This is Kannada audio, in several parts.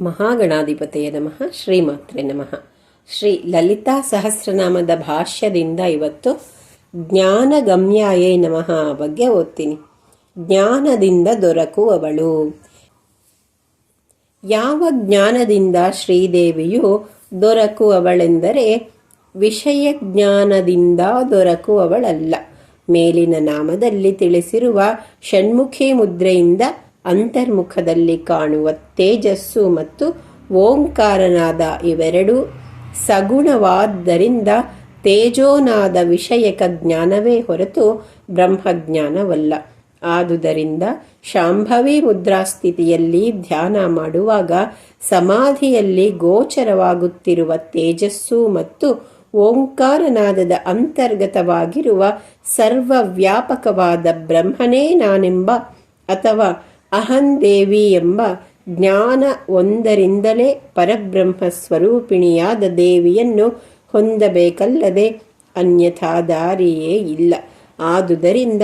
ಮಹಾಗಣಾಧಿಪತಿಯ ನಮಃ, ಶ್ರೀಮಾತ್ರೆ ನಮಃ. ಶ್ರೀ ಲಲಿತಾ ಸಹಸ್ರನಾಮದ ಭಾಷ್ಯದಿಂದ ಇವತ್ತು ಜ್ಞಾನಗಮ್ಯಾಯೇ ನಮಃ ಬಗ್ಗೆ ಓದ್ತೀನಿ. ಜ್ಞಾನದಿಂದ ದೊರಕುವವಳು. ಯಾವ ಜ್ಞಾನದಿಂದ ಶ್ರೀದೇವಿಯು ದೊರಕುವವಳೆಂದರೆ ವಿಷಯ ಜ್ಞಾನದಿಂದ ದೊರಕುವವಳಲ್ಲ. ಮೇಲಿನ ನಾಮದಲ್ಲಿ ತಿಳಿಸಿರುವ ಷಣ್ಮುಖಿ ಮುದ್ರೆಯಿಂದ ಅಂತರ್ಮುಖದಲ್ಲಿ ಕಾಣುವ ತೇಜಸ್ಸು ಮತ್ತು ಓಂಕಾರನಾದ ಇವೆರಡೂ ಸಗುಣವಾದ್ದರಿಂದ ತೇಜೋನಾದ ವಿಷಯಕ ಜ್ಞಾನವೇ ಹೊರತು ಬ್ರಹ್ಮಜ್ಞಾನವಲ್ಲ. ಆದುದರಿಂದ ಶಾಂಭವಿ ಮುದ್ರಾಸ್ಥಿತಿಯಲ್ಲಿ ಧ್ಯಾನ ಮಾಡುವಾಗ ಸಮಾಧಿಯಲ್ಲಿ ಗೋಚರವಾಗುತ್ತಿರುವ ತೇಜಸ್ಸು ಮತ್ತು ಓಂಕಾರನಾದದ ಅಂತರ್ಗತವಾಗಿರುವ ಸರ್ವವ್ಯಾಪಕವಾದ ಬ್ರಹ್ಮನೇ ನಾನೆಂಬ ಅಥವಾ ಅಹಂದೇವಿ ಎಂಬ ಜ್ಞಾನ ಒಂದರಿಂದಲೇ ಪರಬ್ರಹ್ಮ ಸ್ವರೂಪಿಣಿಯಾದ ದೇವಿಯನ್ನು ಹೊಂದಬೇಕಲ್ಲದೆ ಅನ್ಯಥಾ ದಾರಿಯೇ ಇಲ್ಲ. ಆದುದರಿಂದ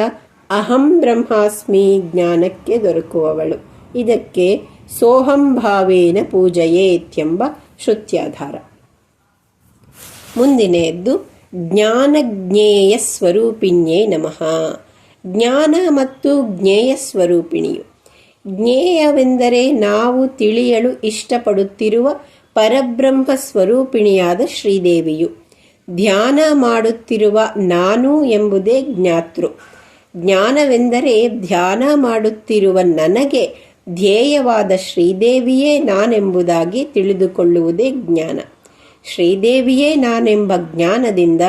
ಅಹಂ ಬ್ರಹ್ಮಾಸ್ಮಿ ಜ್ಞಾನಕ್ಕೆ ದೊರಕುವವಳು. ಇದಕ್ಕೆ ಸೋಹಂಭಾವೇನ ಪೂಜೆಯೇತ್ಯೆಂಬ ಶ್ರುತ್ಯಾಧಾರ. ಮುಂದಿನೆಯದ್ದು ಜ್ಞಾನಜ್ಞೇಯ ಸ್ವರೂಪಿಣ್ಯೇ ನಮಃ. ಜ್ಞಾನ ಮತ್ತು ಜ್ಞೇಯ ಸ್ವರೂಪಿಣಿಯು ಜ್ಞೇಯವೆಂದರೆ ನಾವು ತಿಳಿಯಲು ಇಷ್ಟಪಡುತ್ತಿರುವ ಪರಬ್ರಹ್ಮ ಸ್ವರೂಪಿಣಿಯಾದ ಶ್ರೀದೇವಿಯು. ಧ್ಯಾನ ಮಾಡುತ್ತಿರುವ ನಾನು ಎಂಬುದೇ ಜ್ಞಾತೃ. ಜ್ಞಾನವೆಂದರೆ ಧ್ಯಾನ ಮಾಡುತ್ತಿರುವ ನನಗೆ ಧ್ಯೇಯವಾದ ಶ್ರೀದೇವಿಯೇ ನಾನೆಂಬುದಾಗಿ ತಿಳಿದುಕೊಳ್ಳುವುದೇ ಜ್ಞಾನ. ಶ್ರೀದೇವಿಯೇ ನಾನೆಂಬ ಜ್ಞಾನದಿಂದ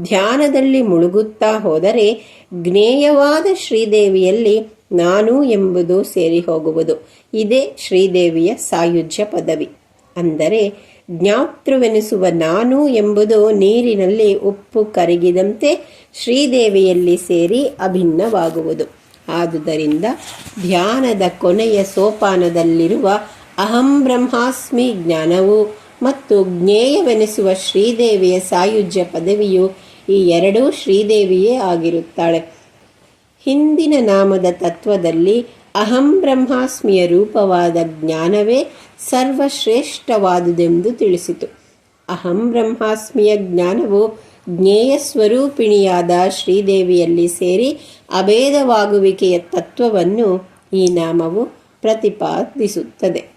ಧ್ಯಾನದಲ್ಲಿ ಮುಳುಗುತ್ತಾ ಹೋದರೆ ಜ್ಞೇಯವಾದ ಶ್ರೀದೇವಿಯಲ್ಲಿ ನಾನು ಎಂಬುದು ಸೇರಿ ಹೋಗುವುದು. ಇದೇ ಶ್ರೀದೇವಿಯ ಸಾಯುಜ್ಯ ಪದವಿ. ಅಂದರೆ, ಜ್ಞಾತೃವೆನಿಸುವ ನಾನು ಎಂಬುದು ನೀರಿನಲ್ಲಿ ಉಪ್ಪು ಕರಗಿದಂತೆ ಶ್ರೀದೇವಿಯಲ್ಲಿ ಸೇರಿ ಅಭಿನ್ನವಾಗುವುದು. ಆದುದರಿಂದ ಧ್ಯಾನದ ಕೊನೆಯ ಸೋಪಾನದಲ್ಲಿರುವ ಅಹಂ ಬ್ರಹ್ಮಾಸ್ಮಿ ಜ್ಞಾನವು ಮತ್ತು ಜ್ಞೇಯವೆನಿಸುವ ಶ್ರೀದೇವಿಯ ಸಾಯುಜ್ಯ ಪದವಿಯು ಈ ಎರಡೂ ಶ್ರೀದೇವಿಯೇ ಆಗಿರುತ್ತಾಳೆ. ಹಿಂದಿನ ನಾಮದ ತತ್ವದಲ್ಲಿ ಅಹಂ ಬ್ರಹ್ಮಾಸ್ಮಿಯ ರೂಪವಾದ ಜ್ಞಾನವೇ ಸರ್ವಶ್ರೇಷ್ಠವಾದುದೆಂದು ತಿಳಿಸಿತು. ಅಹಂ ಬ್ರಹ್ಮಾಸ್ಮಿಯ ಜ್ಞಾನವು ಜ್ಞೇಯ ಸ್ವರೂಪಿಣಿಯಾದ ಶ್ರೀದೇವಿಯಲ್ಲಿ ಸೇರಿ ಅಭೇದವಾಗುವಿಕೆಯ ತತ್ವವನ್ನು ಈ ನಾಮವು ಪ್ರತಿಪಾದಿಸುತ್ತದೆ.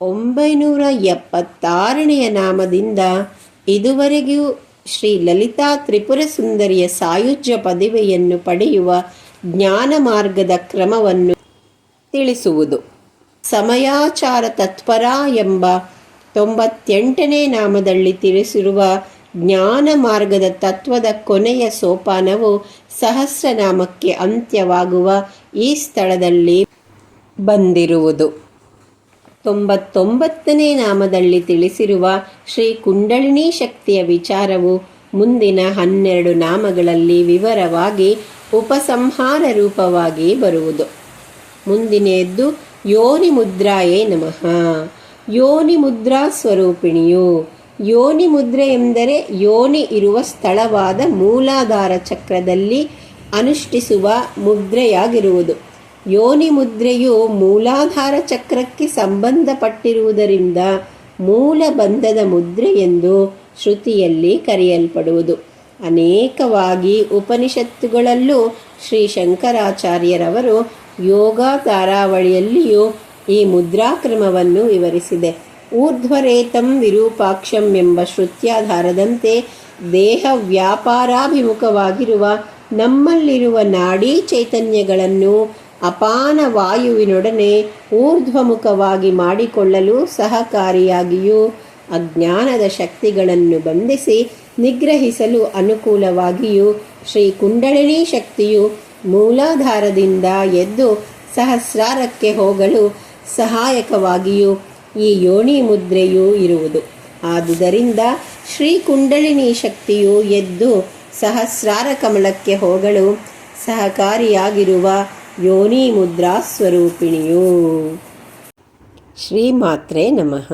ಒಂಬೈನೂರ ಎಪ್ಪತ್ತಾರನೆಯ ನಾಮದಿಂದ ಇದುವರೆಗೂ ಶ್ರೀ ಲಲಿತಾ ತ್ರಿಪುರ ಸುಂದರಿಯ ಸಾಯುಜ್ಯ ಪದವಿಯನ್ನು ಪಡೆಯುವ ಜ್ಞಾನ ಮಾರ್ಗದ ಕ್ರಮವನ್ನು ತಿಳಿಸುವುದು. ಸಮಯಾಚಾರ ತತ್ಪರ ಎಂಬ ತೊಂಬತ್ತೆಂಟನೇ ನಾಮದಲ್ಲಿ ತಿಳಿಸಿರುವ ಜ್ಞಾನ ಮಾರ್ಗದ ತತ್ವದ ಕೊನೆಯ ಸೋಪಾನವು ಸಹಸ್ರನಾಮಕ್ಕೆ ಅಂತ್ಯವಾಗುವ ಈ ಸ್ಥಳದಲ್ಲಿ ಬಂದಿರುವುದು. ತೊಂಬತ್ತೊಂಬತ್ತನೇ ನಾಮದಲ್ಲಿ ತಿಳಿಸಿರುವ ಶ್ರೀ ಕುಂಡಳಿನಿ ಶಕ್ತಿಯ ವಿಚಾರವು ಮುಂದಿನ ಹನ್ನೆರಡು ನಾಮಗಳಲ್ಲಿ ವಿವರವಾಗಿ ಉಪಸಂಹಾರ ರೂಪವಾಗಿ ಬರುವುದು. ಮುಂದಿನೆಯದ್ದು ಯೋನಿ ಮುದ್ರಾಯೇ ನಮಃ. ಯೋನಿ ಮುದ್ರಾ ಸ್ವರೂಪಿಣಿಯು ಯೋನಿ ಮುದ್ರೆ ಎಂದರೆ ಯೋನಿ ಇರುವ ಸ್ಥಳವಾದ ಮೂಲಾಧಾರ ಚಕ್ರದಲ್ಲಿ ಅನುಷ್ಠಿಸುವ ಮುದ್ರೆಯಾಗಿರುವುದು. ಯೋನಿ ಮುದ್ರೆಯು ಮೂಲಾಧಾರ ಚಕ್ರಕ್ಕೆ ಸಂಬಂಧಪಟ್ಟಿರುವುದರಿಂದ ಮೂಲ ಬಂಧದ ಮುದ್ರೆ ಎಂದು ಶ್ರುತಿಯಲ್ಲಿ ಕರೆಯಲ್ಪಡುವುದು. ಅನೇಕವಾಗಿ ಉಪನಿಷತ್ತುಗಳಲ್ಲೂ ಶ್ರೀ ಶಂಕರಾಚಾರ್ಯರವರು ಯೋಗ ತಾರಾವಳಿಯಲ್ಲಿಯೂ ಈ ಮುದ್ರಾಕ್ರಮವನ್ನು ವಿವರಿಸಿದೆ. ಊರ್ಧ್ವರೇತಂ ವಿರೂಪಾಕ್ಷಂ ಎಂಬ ಶ್ರುತ್ಯಾಧಾರದಂತೆ ದೇಹ ವ್ಯಾಪಾರಾಭಿಮುಖವಾಗಿರುವ ನಮ್ಮಲ್ಲಿರುವ ನಾಡಿ ಚೈತನ್ಯಗಳನ್ನು ಅಪಾನ ವಾಯುವಿನೊಡನೆ ಊರ್ಧ್ವಮುಖವಾಗಿ ಮಾಡಿಕೊಳ್ಳಲು ಸಹಕಾರಿಯಾಗಿಯೂ ಅಜ್ಞಾನದ ಶಕ್ತಿಗಳನ್ನು ಬಂಧಿಸಿ ನಿಗ್ರಹಿಸಲು ಅನುಕೂಲವಾಗಿಯೂ ಶ್ರೀ ಕುಂಡಳಿನಿ ಶಕ್ತಿಯು ಮೂಲಾಧಾರದಿಂದ ಎದ್ದು ಸಹಸ್ರಾರಕ್ಕೆ ಹೋಗಲು ಸಹಾಯಕವಾಗಿಯೂ ಈ ಯೋನಿ ಮುದ್ರೆಯೂ ಇರುವುದು. ಆದುದರಿಂದ ಶ್ರೀ ಕುಂಡಳಿನಿ ಶಕ್ತಿಯು ಎದ್ದು ಸಹಸ್ರಾರ ಕಮಲಕ್ಕೆ ಹೋಗಲು ಸಹಕಾರಿಯಾಗಿರುವ ಯೋನಿ ಮುದ್ರಾ ಸ್ವರೂಪಿಣಿಯು ಶ್ರೀಮಾತ್ರೆ ನಮಃ